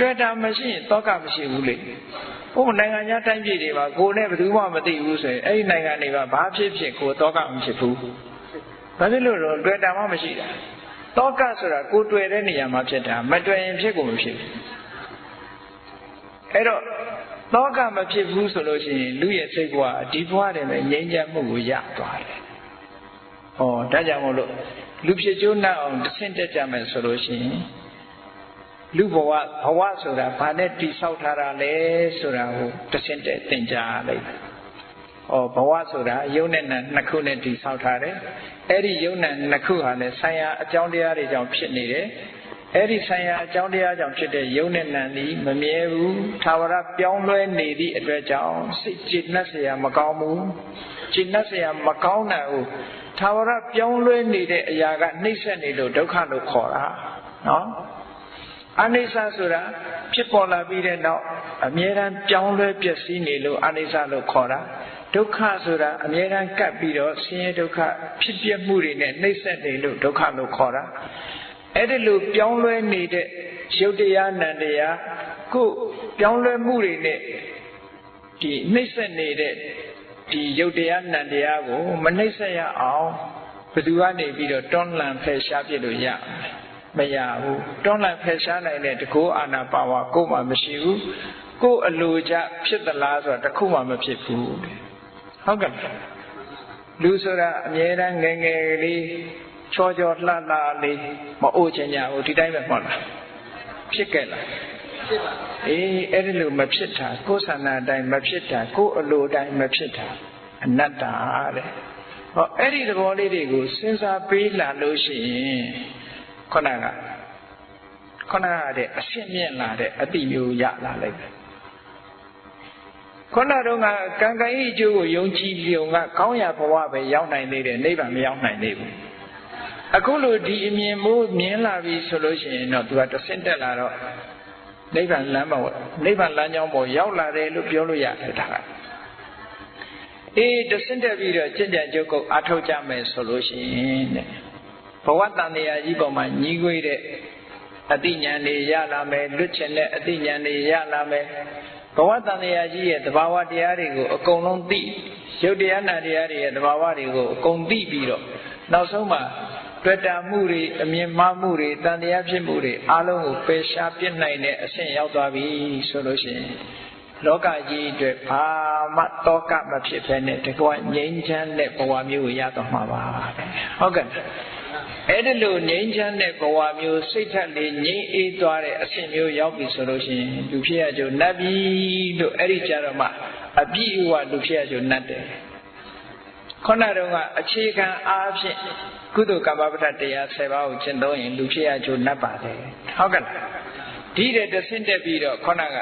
တွေ့တာမရှိရင်တောကမရှိဘူးလေဘုနိုင်ငံခြားတိုင်းပြည်တွေမှာကိုယ်နဲ့ဘယ်သူမှမသိဘူးဆိုရင်အဲ့ဒီနိုင်ငံတွေကဘာဖြစ်ဖြစ်ကိုယ်တောကမဖြစ်ဘူးဘာဖြစ်လို့တော့တွေ့တာမှမရှိတာတောကဆိုတာကိုယ်တွေ့တဲ့နေရာမှာဖြစ်တာမတွေ့ရင်ဖြစ်ကိုမဖြစ်ဘူးအဲ့တော့တောကမဖြစ်ဘူးဆိုလို့ရှိရင်လူရဲ့စိတ်ဘဝဒီဘဝတည်းပဲငြိမ်းချမ်းမှုကိုရသွားတယ်။ဟောဒါကြောင့်မို့လို့လူဖြစ်ကျိုးနှံ့အောင်တဆင့်တက်ကြမယ်ဆိုလို့ရှိရင် လူဘဝဘဝဆိုတာဘာနဲ့တိဆောက်ထားတာလဲဆိုတာကိုတဆင့်တက်သင်ကြားလိုက်။ဩဘဝဆိုတာယုံနဲ့နံနှစ်ခုနဲ့တိဆောက်ထားတယ်။အဲ့ဒီယုံနဲ့နှစ်ခုဟာလည်းဆံရအကြောင်းတရားတွေကြောင့်ဖြစ်နေတယ်။အဲ့ဒီဆံရအကြောင်းတရားကြောင့်ဖြစ်တဲ့ယုံနဲ့နံဒီမမြဲဘူး။သာဝရပြောင်းလဲနေသည့်အတွက်ကြောင့်စိတ်จิตနှက်เสียမကောင်းဘူး။จิตနှက်เสียမကောင်းတဲ့ဟုတ်သာဝရပြောင်းလဲနေတဲ့အရာကနှိမ့်ဆက်နေလို့ဒုက္ခလို့ခေါ်တာ။နော်။ အနိစ္စဆိုတာဖြစ်ပေါ်လာပြီးတဲ့နောက်အမြဲတမ်းပြောင်းလဲပျက်စီးနေလို့အနိစ္စလို့ခေါ်တာဒုက္ခဆိုတာအမြဲတမ်းကပ်ပြီးတော့ဆင်းရဲဒုက္ခဖြစ်ပြမှုတွေနဲ့နှိမ့်ဆက်နေလို့ဒုက္ခလို့ခေါ်တာအဲ့ဒီလိုပြောင်းလဲနေတဲ့ရုပ်တရားနံတရားကိုပြောင်းလဲမှုတွေနဲ့ဒီနှိမ့်ဆက်နေတဲ့ဒီရုပ်တရားနံတရားကို မနှိမ့်ဆက်ရအောင်ဘယ်သူကနေပြီးတော့တွန်းလှန်ဖယ်ရှားပြလို့ရ မရဘူးတွန်းလှန်ဖယ်ရှားနိုင်တဲ့တကောအာနာပါဝါကိုမှမရှိဘူးကိုယ်အလိုကြဖြစ်သလားဆိုတာတခုမှမဖြစ်ဘူးဟုတ်ကဲ့လူဆိုတာအမြဲတမ်းငယ်ငယ်လေးချောချောလှလှလေးမအိုးချင်ကြဘူးဒီတိုင်းပဲမှတ်လားဖြစ်ခဲ့လားဖြစ်ပါအေးအဲ့ဒီလိုမဖြစ်တာကိုယ်ဆန္ဒအတိုင်းမဖြစ်တာကိုယ်အလိုအတိုင်းမဖြစ်တာအနတ္တတဲ့ဟောအဲ့ဒီသဘောလေးတွေကိုစဉ်းစားပေးလာလို့ရှိရင် ခုနကခုနကတဲ့အရှင်းမြင့်လာတဲ့အတိမျိုးရလာလိုက်တယ်ခုနတော့ကကံကံဤအကျိုးကိုယုံကြည်ပြုံကကောင်းရာဘဝပဲရောက်နိုင်သေးတယ်နိဗ္ဗာန်မရောက်နိုင်သေးဘူးအခုလိုဒီအမြင်မိုးမြင်လာပြီဆိုလို့ရှိရင်တော့သူကတဆင့်တက်လာတော့နိဗ္ဗာန်လမ်းပေါ်နိဗ္ဗာန်လမ်းကြောင်းပေါ်ရောက်လာတယ်လို့ပြောလို့ရတယ်ဒါကအေးတဆင့်တက်ပြီးတော့ကြင်ကြံကြုတ်ကုတ်အထောက်ကြမယ်ဆိုလို့ရှိရင်တဲ့ဘ ဝတန်တရားကြီးပေါ်မှာညီးကွေးတဲ့အတိညာဏ်တွေရလာမယ်လွတ်ချင်တဲ့အတိညာဏ်တွေရလာမယ်ဘဝတန်တရားကြီးရဲ့သဘာဝတရားတွေကိုအကုန်လုံးသိရုပ်တရားနာတရားတွေရဲ့သဘာဝတွေကိုအကုန်သိပြီးတော့နောက်ဆုံးမှာတွေ့တာမှုတွေအမြင်မှားမှုတွေတန်တရားဖြစ်မှုတွေအလုံးကိုပယ်ရှားပြစ်နိုင်တဲ့အဆင့်ရောက်သွားပြီဆိုလို့ရှိရင်လောကကြီးအတွက်ဘာမှတောကမဖြစ်ဘဲနဲ့တကွငြိမ်းချမ်းတဲ့ဘဝမျိုးကိုရတော့မှာပါဟုတ်ကဲ့ အဲ့ဒီလိုငြိမ်းချမ်းတဲ့ဘဝမျိုးစိတ်ထက်လေးငြိမ်းအေးသွားတဲ့အဆင့်မျိုးရောက်ပြီဆိုလို့ရှိရင်လူဖြစ်ရကြနတ်ပြီလို့အဲ့ဒီကြတော့မှအပြည့်အဝလူဖြစ်ရကြနတ်တယ်ခုနတုန်းကအခြေခံအားဖြင့်ကုသိုလ်ကမ္မပဋ္ဌတရား7ပါးကိုကျင့်သုံးရင်လူဖြစ်ရကြနတ်ပါတယ်ဟုတ်ကဲ့လားဒီတဲ့တဆင့်တက်ပြီးတော့ခုနက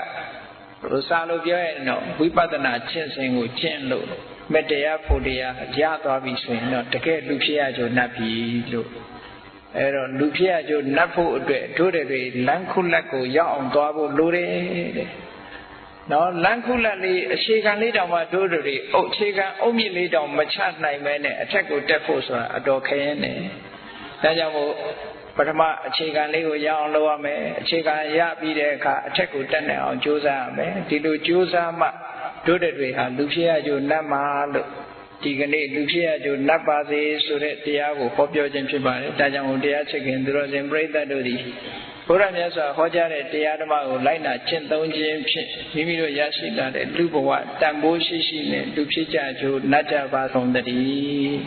ဘုစားလို့ပြောရင်တော့ဝိပဿနာကျင့်စဉ်ကိုကျင့်လို့မတရားဖို့တရားရသွားပြီဆိုရင်တော့တကယ်လူဖြစ်ရကြနတ်ပြီလို့ အဲ့တော့လူဖြစ်ရကြနတ်ဖို့အတွက်တို့တွေလမ်းခုလက်ကိုရောက်အောင်သွားဖို့လိုတယ်တဲ့နော်လမ်းခုလက်လေးအခြေခံလေးတောင်မှတို့တွေအုတ်အခြေခံအုတ်မြစ်လေးတောင်မချနိုင်မဲနဲ့အထက်ကိုတက်ဖို့ဆိုတာအတော်ခရင်တယ်ဒါကြောင့်မို့ပထမအခြေခံလေးကိုရအောင်လုပ်ရမယ်အခြေခံရပြီးတဲ့အခါအထက်ကိုတက်နိုင်အောင်ကြိုးစားရမယ်ဒီလိုကြိုးစားမှတို့တွေဟာလူဖြစ်ရကြနတ်မှာလို့ ဒီကနေ့လူဖြစ်ရကြနတ်ပါစေဆိုတဲ့တရားကိုဟောပြောခြင်းဖြစ်ပါတယ်ဒါကြောင့်တရားချစ်ခင်သူတော်စင်ပြိဿတ်တို့သည်ဘုရားမြတ်စွာဟောကြားတဲ့တရားဓမ္မကိုလိုက်နာကျင့်သုံးခြင်းဖြင့်မိမိတို့ရရှိလာတဲ့လူဘဝတန်ဖိုးရှိရှိနဲ့လူဖြစ်ကြကြနတ်ကြပါဆုံးတည်း